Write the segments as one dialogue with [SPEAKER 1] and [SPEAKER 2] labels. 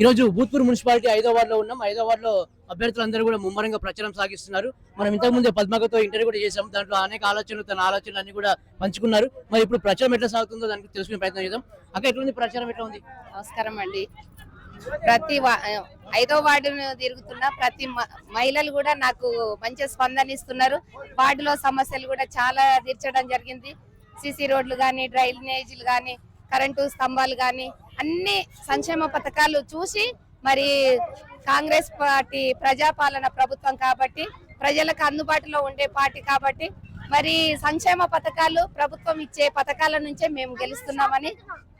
[SPEAKER 1] ఈరోజు భూత్పూర్ మున్సిపాలిటీ హైదరాబాద్లో ఉన్నాం. హైదరాబాద్లో అభ్యర్థులందరూ కూడా ముమ్మరంగా ప్రచారం సాగిస్తున్నారు. మనం ఇంతకు ముందే పద్మకతో ఇంటర్వ్యూ కూడా చేసాం దాంట్లో అనేక ఆలోచనలు తన ఆలోచనలు అన్ని కూడా పంచుకున్నారు. మరి ఇప్పుడు ప్రచారం ఎట్లా సాగుతుందో దానికి తెలుసుకునే ప్రయత్నం చేద్దాం. అక్క ఎట్లుంది? ప్రచారం ఎట్లా ఉంది?
[SPEAKER 2] నమస్కారం అండి. ప్రతి ఐదో వార్డును తిరుగుతున్న ప్రతి మ- మహిళలు కూడా నాకు మంచి స్పందన ఇస్తున్నారు. వార్డులో సమస్యలు కూడా చాలా తీర్చడం జరిగింది. సిసి రోడ్లు కానీ డ్రైనేజీలు కానీ కరెంటు స్తంభాలు కానీ అన్ని సంక్షేమ పథకాలు చూసి మరి కాంగ్రెస్ పార్టీ ప్రజాపాలన ప్రభుత్వం కాబట్టి ప్రజలకు అందుబాటులో ఉండే పార్టీ కాబట్టి మరి సంక్షేమ పథకాలు ప్రభుత్వం ఇచ్చే పథకాల నుంచే మేము గెలుస్తున్నామని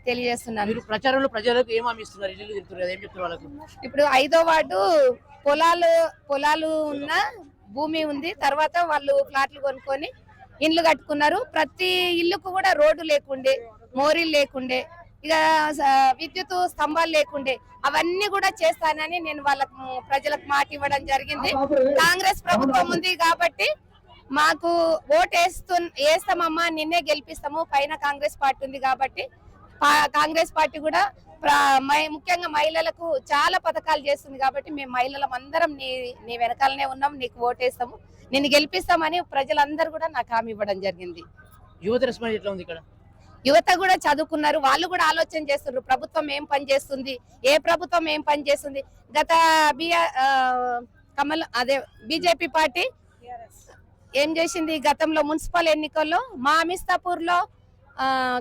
[SPEAKER 2] తెలియజేస్తున్నాను.
[SPEAKER 1] ప్రచారంలో ప్రజలకు ఏం హామీ
[SPEAKER 2] ఇప్పుడు ఐదో వార్డు పొలాలు పొలాలు ఉన్న భూమి ఉంది. తర్వాత వాళ్ళు ఫ్లాట్లు కొనుక్కొని ఇండ్లు కట్టుకున్నారు. ప్రతి ఇల్లుకు కూడా రోడ్డు లేకుండే మోరీలు లేకుండే. ఇక విద్యుత్ స్తంభాలు లేకుండే అవన్నీ కూడా చేస్తానని నేను వాళ్ళకు ప్రజలకు మాట ఇవ్వడం జరిగింది. కాంగ్రెస్ ప్రభుత్వం ఉంది కాబట్టి మాకు ఓటు వేస్తు వేస్తామమ్మా నిన్నే గెలిపిస్తాము పైన కాంగ్రెస్ పార్టీ ఉంది కాబట్టి కాంగ్రెస్ పార్టీ కూడా ముఖ్యంగా మహిళలకు చాలా పథకాలు చేస్తుంది కాబట్టి మేము మహిళలం అందరం నీ నీ వెనకాలనే ఉన్నాం నీకు ఓటేస్తాము నిన్ను గెలిపిస్తామని ప్రజలందరూ కూడా నాకు హామీ ఇవ్వడం జరిగింది.
[SPEAKER 1] యువత రెస్పాన్స్ ఎట్లా ఉంది ఇక్కడ?
[SPEAKER 2] యువత కూడా చదువుకున్నారు వాళ్ళు కూడా ఆలోచన చేస్తున్నారు ప్రభుత్వం ఏం పని చేస్తుంది ఏ ప్రభుత్వం ఏం పని చేస్తుంది. గత బిఆర్ కమల్ అదే బీజేపీ పార్టీ ఏం చేసింది? గతంలో మున్సిపల్ ఎన్నికల్లో మా అమిస్తాపూర్లో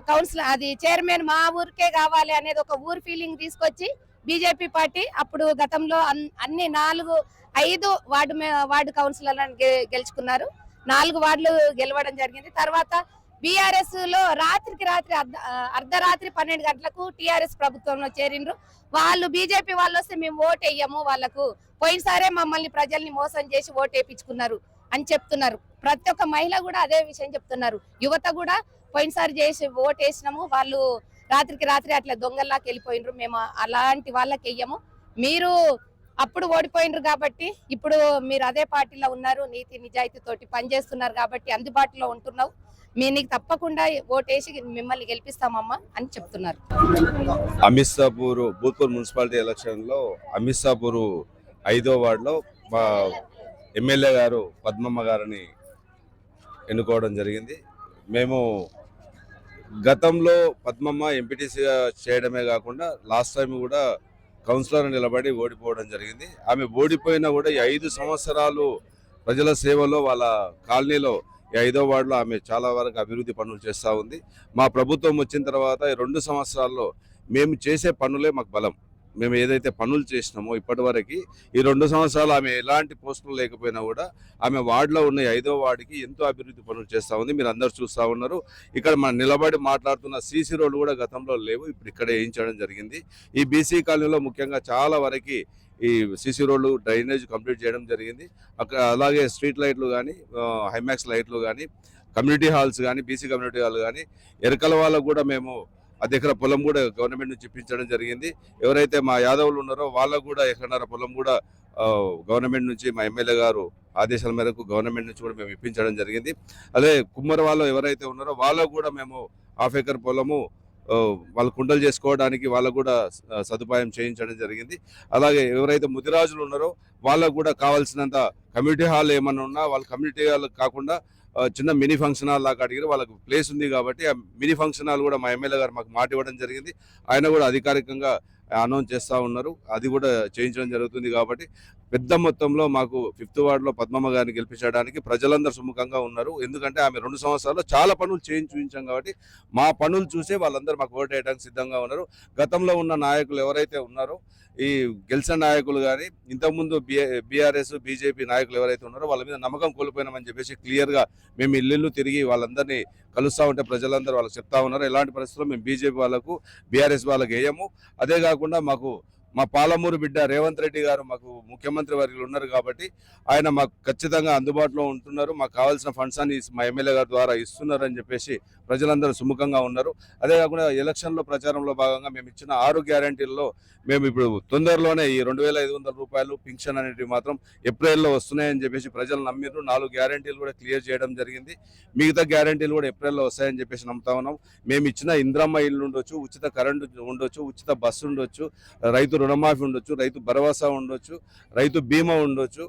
[SPEAKER 2] కౌన్సిల్ అది చైర్మన్ మా ఊరికే కావాలి అనేది ఒక ఊరు ఫీలింగ్ తీసుకొచ్చి బీజేపీ పార్టీ అప్పుడు గతంలో అన్- అన్ని నాలుగు ఐదు వార్డు వార్డు కౌన్సిలర్లను గె- గెలుచుకున్నారు. నాలుగు వార్డులు గెలవడం జరిగింది. తర్వాత బీఆర్ఎస్లో రాత్రికి రాత్రి అర్ధ- అర్ధరాత్రి పన్నెండు గంటలకు టిఆర్ఎస్ ప్రభుత్వంలో చేరిండ్రు. వాళ్ళు బీజేపీ వాళ్ళు వస్తే మేము ఓటు వేయము వాళ్ళకు. పోయినసారే మమ్మల్ని ప్రజల్ని మోసం చేసి ఓటు వేయించుకున్నారు అని చెప్తున్నారు. ప్రతి ఒక్క మహిళ కూడా అదే విషయం చెప్తున్నారు. యువత కూడా పోయినసారి చేసి ఓటు వేసినాము. వాళ్ళు రాత్రికి రాత్రి అట్లా దొంగల్లాకి వెళ్ళిపోయినరు మేము అలాంటి వాళ్ళకి వెయ్యము మీరు అప్పుడు ఓడిపోయినరు కాబట్టి ఇప్పుడు మీరు అదే పార్టీలో ఉన్నారు నీతి నిజాయితీతోటి పనిచేస్తున్నారు కాబట్టి అందుబాటులో ఉంటున్నావు. మీ నీకు తప్పకుండా ఓటేసి మిమ్మల్ని గెలిపిస్తామమ్మా అని చెప్తున్నారు.
[SPEAKER 3] అమిత్ షాపూర్ భూత్పూర్ మున్సిపాలిటీ ఎలక్షన్లో అమిత్సాపూర్ ఐదో వార్డులో మా ఎమ్మెల్యే గారు పద్మమ్మ గారిని ఎన్నుకోవడం జరిగింది. మేము గతంలో పద్మమ్మ ఎంపీటీసీగా చేయడమే కాకుండా లాస్ట్ టైం కూడా కౌన్సిలర్ నిలబడి ఓడిపోవడం జరిగింది. ఆమె ఓడిపోయినా కూడా ఈ ఐదు సంవత్సరాలు ప్రజల సేవలో వాళ్ళ కాలనీలో ఈ ఐదో వార్డులో ఆమె చాలా వరకు అభివృద్ధి పనులు చేస్తూ ఉంది. మా ప్రభుత్వం వచ్చిన తర్వాత ఈ రెండు సంవత్సరాల్లో మేము చేసే పనులే మాకు బలం. మేము ఏదైతే పనులు చేసినామో ఇప్పటివరకు ఈ రెండు సంవత్సరాలు ఆమె ఎలాంటి పోస్టులు లేకపోయినా కూడా ఆమె వార్డులో ఉన్న ఐదో వార్డుకి ఎంతో అభివృద్ధి పనులు చేస్తూ ఉంది. మీరు అందరు చూస్తూ ఉన్నారు. ఇక్కడ మనం నిలబడి మాట్లాడుతున్న సీసీ రోడ్లు కూడా గతంలో లేవు. ఇప్పుడు ఇక్కడ వేయించడం జరిగింది. ఈ బీసీ కాలనీలో ముఖ్యంగా చాలా వరకు ఈ సీసీ రోడ్లు డ్రైనేజ్ కంప్లీట్ చేయడం జరిగింది. అక్కడ అలాగే స్ట్రీట్ లైట్లు కానీ హైమాక్స్ లైట్లు కానీ కమ్యూనిటీ హాల్స్ కానీ బీసీ కమ్యూనిటీ హాల్ కానీ ఎరకల వాళ్ళకు కూడా మేము అది ఎకర పొలం కూడా గవర్నమెంట్ నుంచి ఇప్పించడం జరిగింది. ఎవరైతే మా యాదవులు ఉన్నారో వాళ్ళకు కూడా ఎకరన్నర పొలం కూడా గవర్నమెంట్ నుంచి మా ఎమ్మెల్యే గారు ఆదేశాల మేరకు గవర్నమెంట్ నుంచి కూడా మేము ఇప్పించడం జరిగింది. అదే కుమ్మర వాళ్ళు ఎవరైతే ఉన్నారో వాళ్ళకు కూడా మేము హాఫ్ ఎకర్ పొలము వాళ్ళు కుండలు చేసుకోవడానికి వాళ్ళకు కూడా సదుపాయం చేయించడం జరిగింది. అలాగే ఎవరైతే ముదిరాజులు ఉన్నారో వాళ్ళకు కూడా కావాల్సినంత కమ్యూనిటీ హాల్ ఏమన్నా ఉన్నా వాళ్ళ కమ్యూనిటీ హాల్ కాకుండా చిన్న మినీ ఫంక్షన్ హాల్ లాగా అడిగారు. వాళ్ళకు ప్లేస్ ఉంది కాబట్టి ఆ మినీ ఫంక్షన్ హాల్ కూడా మా ఎమ్మెల్యే గారు మాకు మాట ఇవ్వడం జరిగింది. ఆయన కూడా అధికారికంగా అనౌన్స్ చేస్తూ ఉన్నారు. అది కూడా చేయించడం జరుగుతుంది కాబట్టి పెద్ద మొత్తంలో మాకు ఫిఫ్త్ వార్డులో పద్మమ్మ గారిని గెలిపించడానికి ప్రజలందరూ సుముఖంగా ఉన్నారు. ఎందుకంటే ఆమె రెండు సంవత్సరాల్లో చాలా పనులు చేయించి చూపించాం కాబట్టి మా పనులు చూసే వాళ్ళందరూ మాకు ఓటు వేయడానికి సిద్ధంగా ఉన్నారు. గతంలో ఉన్న నాయకులు ఎవరైతే ఉన్నారో ఈ గెలిచిన నాయకులు కానీ ఇంతకుముందు బీఆర్ఎస్ బీజేపీ నాయకులు ఎవరైతే ఉన్నారో వాళ్ళ మీద నమ్మకం కోల్పోయినామని చెప్పేసి క్లియర్గా మేము ఇల్లు తిరిగి వాళ్ళందరినీ కలుస్తూ ఉంటే ప్రజలందరూ వాళ్ళకి చెప్తా ఉన్నారు. ఎలాంటి పరిస్థితుల్లో మేము బీజేపీ వాళ్ళకు బీఆర్ఎస్ వాళ్ళకి వేయము. అదే కాకుండా మాకు మా పాలమూరు బిడ్డ రేవంత్ రెడ్డి గారు మాకు ముఖ్యమంత్రి వర్గులు ఉన్నారు కాబట్టి ఆయన మాకు ఖచ్చితంగా అందుబాటులో ఉంటున్నారు. మాకు కావాల్సిన ఫండ్స్ అని మా ఎమ్మెల్యే గారి ద్వారా ఇస్తున్నారు అని చెప్పేసి ప్రజలందరూ సుముఖంగా ఉన్నారు. అదే కాకుండా ఎలక్షన్లో ప్రచారంలో భాగంగా మేము ఇచ్చిన ఆరు గ్యారంటీల్లో మేము ఇప్పుడు తొందరలోనే ఈ రెండు వేల ఐదు వందల రూపాయలు పింఛన్ అనేటివి మాత్రం ఏప్రిల్లో వస్తున్నాయని చెప్పేసి ప్రజలు నమ్మిర్రు. నాలుగు గ్యారంటీలు కూడా క్లియర్ చేయడం జరిగింది. మిగతా గ్యారంటీలు కూడా ఏప్రిల్లో వస్తాయని చెప్పేసి నమ్ముతా ఉన్నాం. మేము ఇచ్చిన ఇంద్రమ్మ ఇల్లు ఉండొచ్చు ఉచిత కరెంటు ఉండొచ్చు ఉచిత బస్సు ఉండొచ్చు రైతు రుణమాఫీ ఉండొచ్చు రైతు భరోసా ఉండొచ్చు రైతు బీమా ఉండొచ్చు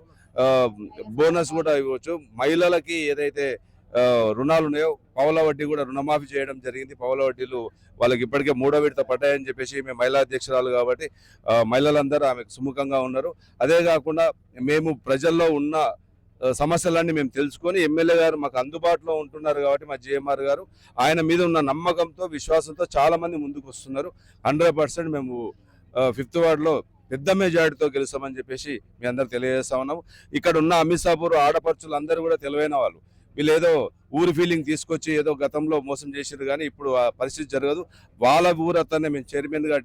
[SPEAKER 3] బోనస్ కూడా ఇవ్వచ్చు. మహిళలకి ఏదైతే రుణాలు ఉన్నాయో పౌల వడ్డీ కూడా రుణమాఫీ చేయడం జరిగింది. పౌల వడ్డీలు వాళ్ళకి ఇప్పటికే మూడో విడత పడ్డాయని చెప్పేసి మేము మహిళా అధ్యక్షురాలు కాబట్టి మహిళలందరూ ఆమెకు సుముఖంగా ఉన్నారు. అదే కాకుండా మేము ప్రజల్లో ఉన్న సమస్యలన్నీ మేము తెలుసుకొని ఎమ్మెల్యే గారు మాకు అందుబాటులో ఉంటున్నారు కాబట్టి మా జిఎంఆర్ గారు ఆయన మీద ఉన్న నమ్మకంతో విశ్వాసంతో చాలామంది ముందుకు వస్తున్నారు. హండ్రెడ్ పర్సెంట్ మేము ఫిఫ్త్ వార్డులో పెద్ద మెజార్టీతో గెలుస్తామని చెప్పేసి మీ అందరు తెలియజేస్తా ఉన్నాము. ఇక్కడ ఉన్న అమిత్సాపూర్ ఆడపడుచులు అందరూ కూడా తెలివైన వాళ్ళు. వీళ్ళు ఏదో ఊరి ఫీలింగ్ తీసుకొచ్చి ఏదో గతంలో మోసం చేసారు కానీ ఇప్పుడు ఆ పరిస్థితి జరగదు. వాళ్ళ ఊరు అతనే మేము చైర్మన్గా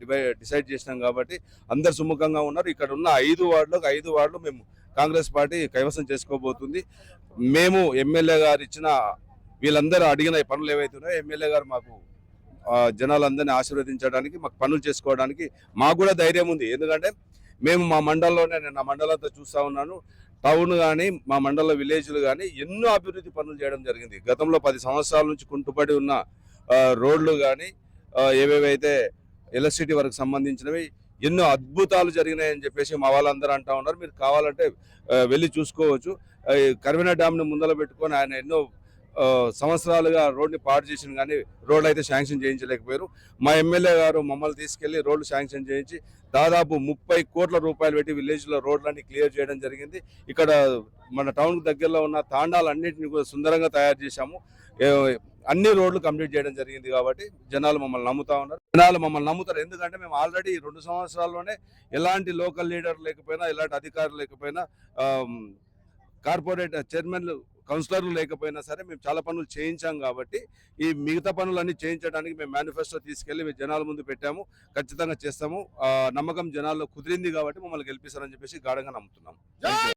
[SPEAKER 3] డిసైడ్ చేసినాం కాబట్టి అందరు సుముఖంగా ఉన్నారు. ఇక్కడ ఉన్న ఐదు వార్డులకు ఐదు వార్డులు మేము కాంగ్రెస్ పార్టీ కైవసం చేసుకోబోతుంది. మేము ఎమ్మెల్యే గారు ఇచ్చిన వీళ్ళందరూ అడిగిన పనులు ఏవైతే ఉన్నాయో ఎమ్మెల్యే గారు మాకు జనాలందరినీ ఆశీర్వదించడానికి మాకు పనులు చేసుకోవడానికి మాకు కూడా ధైర్యం ఉంది. ఎందుకంటే మేము మా మండలంలోనే నేను నా మండలంతో చూస్తా ఉన్నాను. టౌన్ కానీ మా మండల విలేజ్లు కానీ ఎన్నో అభివృద్ధి పనులు చేయడం జరిగింది. గతంలో పది సంవత్సరాల నుంచి కుంటుపడి ఉన్న రోడ్లు కానీ ఏవేవైతే ఎలక్ట్రిసిటీ వరకు సంబంధించినవి ఎన్నో అద్భుతాలు జరిగినాయని చెప్పేసి మా వాళ్ళందరూ అంటూ ఉన్నారు. మీరు కావాలంటే వెళ్ళి చూసుకోవచ్చు. ఆ, డ్యామ్ని ముందర పెట్టుకొని ఆయన ఎన్నో సంవత్సరాలుగా రోడ్ని పాడు చేసిన కానీ రోడ్లు అయితే శాంక్షన్ చేయించలేకపోయారు. మా ఎమ్మెల్యే గారు మమ్మల్ని తీసుకెళ్ళి రోడ్లు శాంక్షన్ చేయించి దాదాపు ముప్పై కోట్ల రూపాయలు పెట్టి విలేజ్లో రోడ్లన్నీ క్లియర్ చేయడం జరిగింది. ఇక్కడ మన టౌన్ దగ్గరలో ఉన్న తాండాలన్నింటినీ కూడా సుందరంగా తయారు చేశాము. అన్ని రోడ్లు కంప్లీట్ చేయడం జరిగింది కాబట్టి జనాలు మమ్మల్ని నమ్ముతా ఉన్నారు. జనాలు మమ్మల్ని నమ్ముతారు. ఎందుకంటే మేము ఆల్రెడీ రెండు సంవత్సరాల్లోనే ఎలాంటి లోకల్ లీడర్ లేకపోయినా ఎలాంటి అధికారులు లేకపోయినా కార్పొరేట్ చైర్మన్లు కౌన్సిలర్లు లేకపోయినా సరే మేము చాలా పనులు చేయించాం కాబట్టి ఈ మిగతా పనులన్నీ చేయించడానికి మేము మేనిఫెస్టో తీసుకెళ్ళి మేము జనాల ముందు పెట్టాము. ఖచ్చితంగా చేస్తాము. నమ్మకం జనాల్లో కుదిరింది కాబట్టి మమ్మల్ని గెలిపిస్తారని చెప్పేసి గాఢంగా నమ్ముతున్నాం.